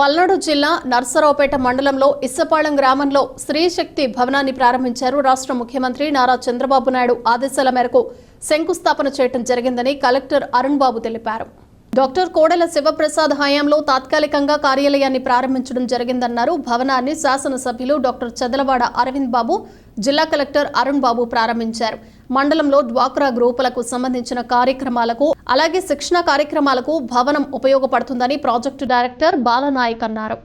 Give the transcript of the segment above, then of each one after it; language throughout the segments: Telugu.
పల్నాడు జిల్లా నర్సరావుపేట మండలంలో ఇස්සపాళెం గ్రామంలో స్త్రీశక్తి భవనాన్ని ప్రారంభించారు రాష్ట్ర ముఖ్యమంత్రి నారా చంద్రబాబు నాయుడు ఆదేశాల మేరకు శంకుస్థాపన చేయడం జరిగిందని కలెక్టర్ అరుణ్ బాబు తెలిపారు. డాక్టర్ కోడెల శివప్రసాద్ హయాంలో తాత్కాలికంగా కార్యాలయాన్ని ప్రారంభించడం జరిగిందన్నారు. భవనాన్ని శాసనసభ్యులు డాక్టర్ చదలవాడ అరవింద్ బాబు జిల్లా కలెక్టర్ అరుణ్ బాబు ప్రారంభించారు. మండలంలో డ్వాక్రా గ్రూపులకు సంబంధించిన కార్యక్రమాలకు అలాగే శిక్షణ కార్యక్రమాలకు భవనం ఉపయోగపడుతుందని ప్రాజెక్టు డైరెక్టర్ బాలనాయక్ అన్నారు.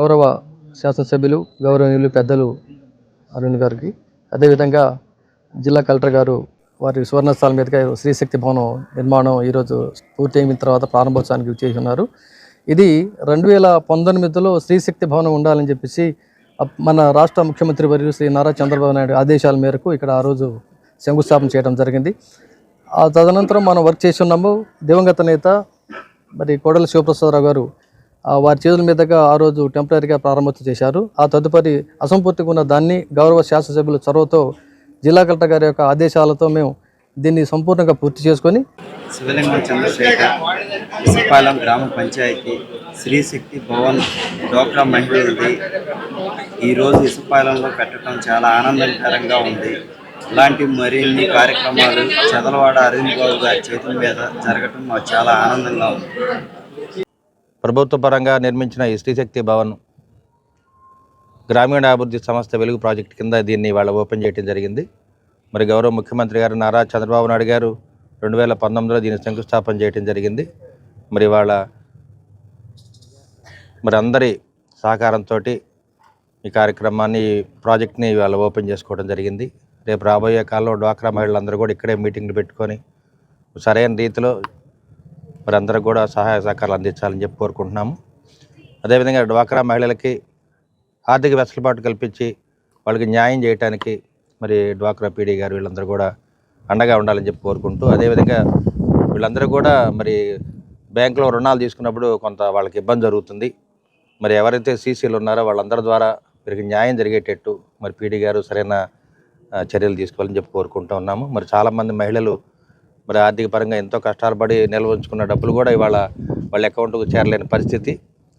గౌరవ శాసనసభ్యులు గౌరవనీయులు పెద్దలు అరుణ్ గారికి. అదేవిధంగా జిల్లా కలెక్టర్ గారు వారి సువర్ణస్థలం మీదుగా శ్రీశక్తి భవనం నిర్మాణం ఈరోజు పూర్తి అయిన తర్వాత ప్రారంభోత్సవానికి చేస్తున్నారు. ఇది రెండు వేల పంతొమ్మిదిలో శ్రీశక్తి భవనం ఉండాలని చెప్పేసి మన రాష్ట్ర ముఖ్యమంత్రి వర్యులు శ్రీ నారా చంద్రబాబు నాయుడు ఆదేశాల మేరకు ఇక్కడ ఆ రోజు శంకుస్థాపన చేయడం జరిగింది. ఆ తదనంతరం మనం వర్క్ చేసి దివంగత నేత మరి కోడల శివప్రసాదరావు గారు వారి చేతుల మీదుగా ఆ రోజు టెంపరీగా ప్రారంభోత్సవం చేశారు. ఆ తదుపరి అసంపూర్తిగా ఉన్న దాన్ని గౌరవ శాసనసభ్యుల చొరవతో జిల్లా కలెక్టర్ గారి యొక్క ఆదేశాలతో మేము దీన్ని సంపూర్ణంగా పూర్తి చేసుకొని శివలింగం చంద్రశేఖర్ ఇసుపాలెం గ్రామ పంచాయతీ శ్రీశక్తి భవన్ డోక్రా మహిళలది ఈరోజు ఇసుపాలెంలో పెట్టడం చాలా ఆనందకరంగా ఉంది. ఇలాంటి మరిన్ని కార్యక్రమాలు చదలవాడ అరవింద్ బాబు గారి చేతుల మీద జరగటం మాకు చాలా ఆనందంగా ఉంది. ప్రభుత్వ పరంగా నిర్మించిన ఈ శ్రీశక్తి భవన్ గ్రామీణ అభివృద్ధి సంస్థ వెలుగు ప్రాజెక్ట్ కింద దీన్ని వాళ్ళ ఓపెన్ చేయడం జరిగింది. మరి గౌరవ ముఖ్యమంత్రి గారు నారా చంద్రబాబు నాయుడు గారు రెండు వేల పంతొమ్మిదిలో దీన్ని శంకుస్థాపన చేయడం జరిగింది. మరి వాళ్ళ మరి అందరి సహకారంతో ఈ కార్యక్రమాన్ని ప్రాజెక్ట్ని వాళ్ళ ఓపెన్ చేసుకోవడం జరిగింది. రేపు రాబోయే కాలంలో డ్వాక్రా మహిళలందరూ కూడా ఇక్కడే మీటింగ్లు పెట్టుకొని సరైన రీతిలో మరి అందరూ కూడా సహాయ సహకారాలు అందించాలని చెప్పి కోరుకుంటున్నాము. అదేవిధంగా డ్వాక్రా మహిళలకి ఆర్థిక వెసులుబాటు కల్పించి వాళ్ళకి న్యాయం చేయడానికి మరి డ్వాక్రా పీడీ గారు వీళ్ళందరూ కూడా అండగా ఉండాలని చెప్పి కోరుకుంటూ అదేవిధంగా వీళ్ళందరూ కూడా మరి బ్యాంకులో రుణాలు తీసుకున్నప్పుడు కొంత వాళ్ళకి ఇబ్బంది జరుగుతుంది. మరి ఎవరైతే సీసీలు ఉన్నారో వాళ్ళందరి ద్వారా వీరికి న్యాయం జరిగేటట్టు మరి పీడీ గారు సరైన చర్యలు తీసుకోవాలని చెప్పి కోరుకుంటూ ఉన్నాము. మరి చాలామంది మహిళలు మరి ఆర్థిక పరంగా ఎంతో కష్టాలు పడి నిల్వ ఉంచుకున్న డబ్బులు కూడా ఇవాళ వాళ్ళ అకౌంట్కు చేరలేని పరిస్థితి.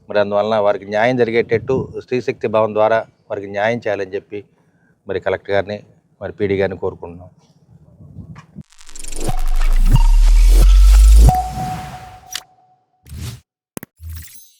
మరి అందువలన వారికి న్యాయం జరిగేటట్టు స్త్రీశక్తి భవన్ ద్వారా వారికి న్యాయం చేయాలని చెప్పి మరి కలెక్టర్ గారిని మరి పీడీ గారిని కోరుకుంటున్నాం.